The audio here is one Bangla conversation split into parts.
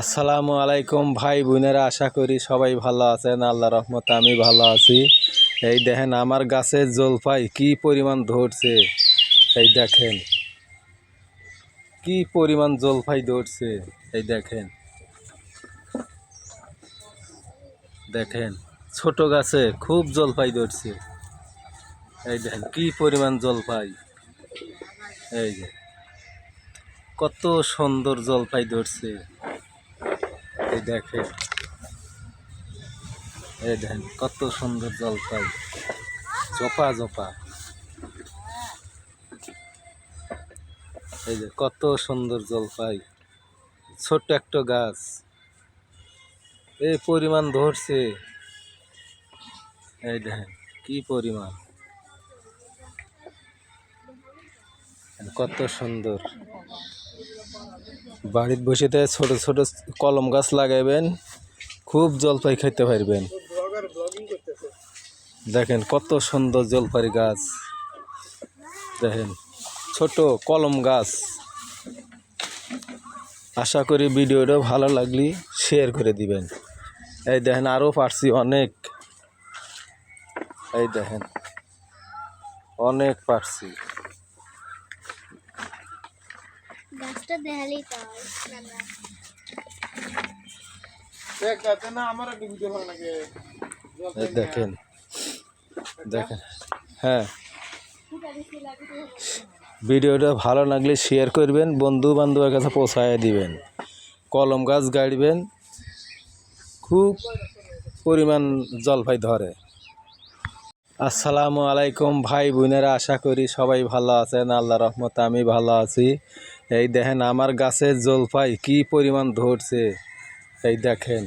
আসসালামু আলাইকুম ভাই বোনেরা, আশা করি সবাই ভালো আছেন। আল্লাহ রহমতে আমি ভালো আছি। এই দেখেন আমার গাছের জলপাই কি পরিমাণ ধরছে। এই দেখেন, কি পরিমাণ জলপাই ধরছে। এই দেখেন দেখেন, ছোট গাছে খুব জলপাই ধরছে। এই দেখেন, কি পরিমাণ জলপাই। এই যে, কত সুন্দর জলপাই ধরছে। এই দেখেন এই দেখেন, কত সুন্দর জলপাই। জপা জপা। এই যে কত সুন্দর জলপাই। ছোট্ট একটা গাছ। এই পরিমাণ ধরছে। এই দেখেন, কি পরিমাণ। কত সুন্দর। বাড়ির বসেতে ছোট ছোট কলম গাছ লাগাইবেন, খুব জলপাই খেতে পারবেন। দেখেন কত সুন্দর জলপাই গাছ। দেখেন, ছোট কলম গাছ। আশা করি ভিডিওটা ভালো লাগলি শেয়ার করে দিবেন। এই দেখেন আরও পারছি অনেক। এই দেখেন, অনেক পারছি। গাছটা দেখালেই তো নানা দেখ যাতে না আমার একটা ভিডিও ভালো লাগে। এই দেখেন। দেখেন। হ্যাঁ। ভিডিওটা ভালো লাগলে শেয়ার করবেন বন্ধু বান্ধবের কাছে পৌঁছায় দিবেন। কলম গাছ গাড়বেন। খুব পরিমাণ জলপাই ধরে। আসসালামু আলাইকুম ভাই বোনেরা আশা করি সবাই ভালো আছেন। আল্লাহ রহমতে আমি ভালো আছি। এই দেখেন আমার গাছের জলপাই, কি পরিমাণ ধরছে। এই দেখেন,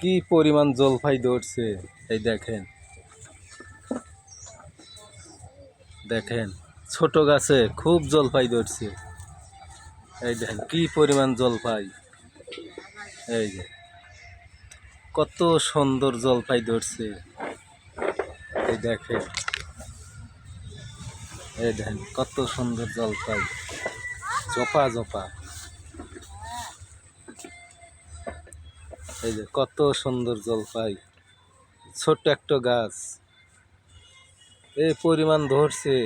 কি পরিমাণ জলপাই ধরছে। এই দেখেন দেখেন, ছোট গাছে খুব জলপাই ধরছে। এই দেখেন, কি পরিমাণ জলপাই। এই যে, কত সুন্দর জলপাই ধরছে। এই দেখেন এই দেখেন, কত সুন্দর জলপাই। জপা জপা এই যে কত সুন্দর জলপাই। ছোট্ট একটা গাছ। এই পরিমাণ ধরছে।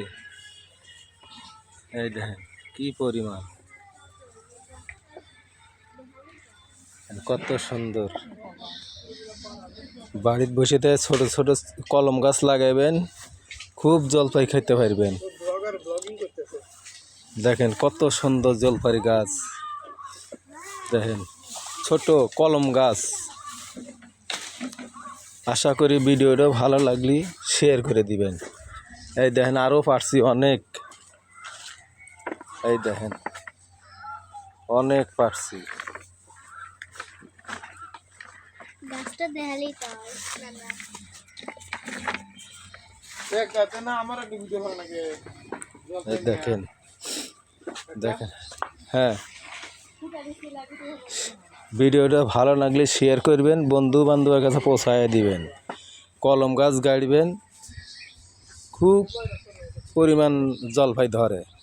এই দেখেন, কি পরিমাণ। কত সুন্দর। বাড়ির বসেতে ছোট ছোট কলম গাছ লাগাইবেন, খুব জলপাই খেতে পারবেন। দেখেন কত সুন্দর জলপাই গাছ। দেখেন ছোট কলম গাছ। আশা করি ভিডিওটা ভালো লাগলি শেয়ার করে দিবেন। এই দেখেন আরও পারছি অনেক। এই দেখেন অনেক পারছি। গাছটা দেখালেই তো নানা দেখ যাতে না আমার একটা ভিডিও ভালো লাগে। এই দেখেন দেখেন। হ্যাঁ। ভিডিওটা ভালো লাগলে শেয়ার করবেন বন্ধু বান্ধবের কাছে পৌঁছায় দিবেন। কলম গাছ গাড়বেন। খুব পরিমাণ জলপাই ধরে।